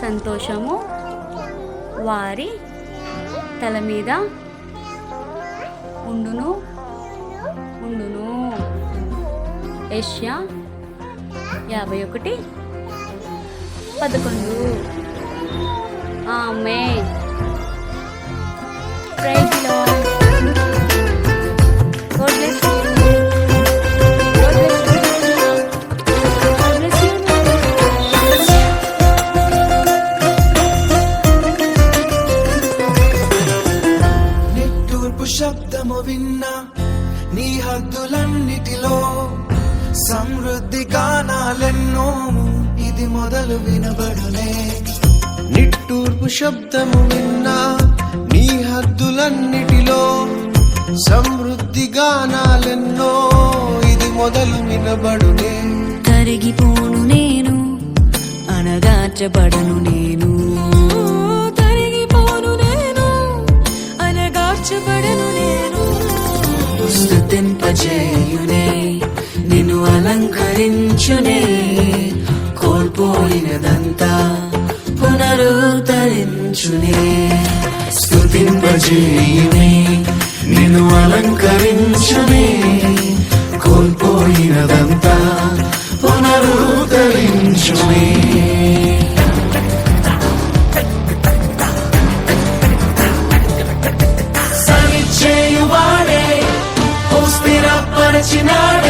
సంతోషము వారి తల మీద ఉండును ఉండును. ఏషియా యాభై ఒకటి పదకొండు. ఆమె మార్పు శబ్దము విన్నా నీ హద్దులన్నిటిలో సమృద్ధి గానాలెన్నో ఇది మొదలు వినబడునే నిట్టూర్పు శబ్దము విన్నా నీ హద్దులన్నిటిలో సమృద్ధి గానాలెన్నో ఇది మొదలు వినబడునే కరిగిపోను నేను అనగార్చబడను నేను. ఆనందింపజేయునే నిన్ను అలంకరించునే. కోల్పోయినదంతా పునరుద్ధరించునే. స్థుతింపజేయునే నిన్ను అలంకరించునే. కోల్పోయినదంతా పునరుద్ధరించునే. 지나가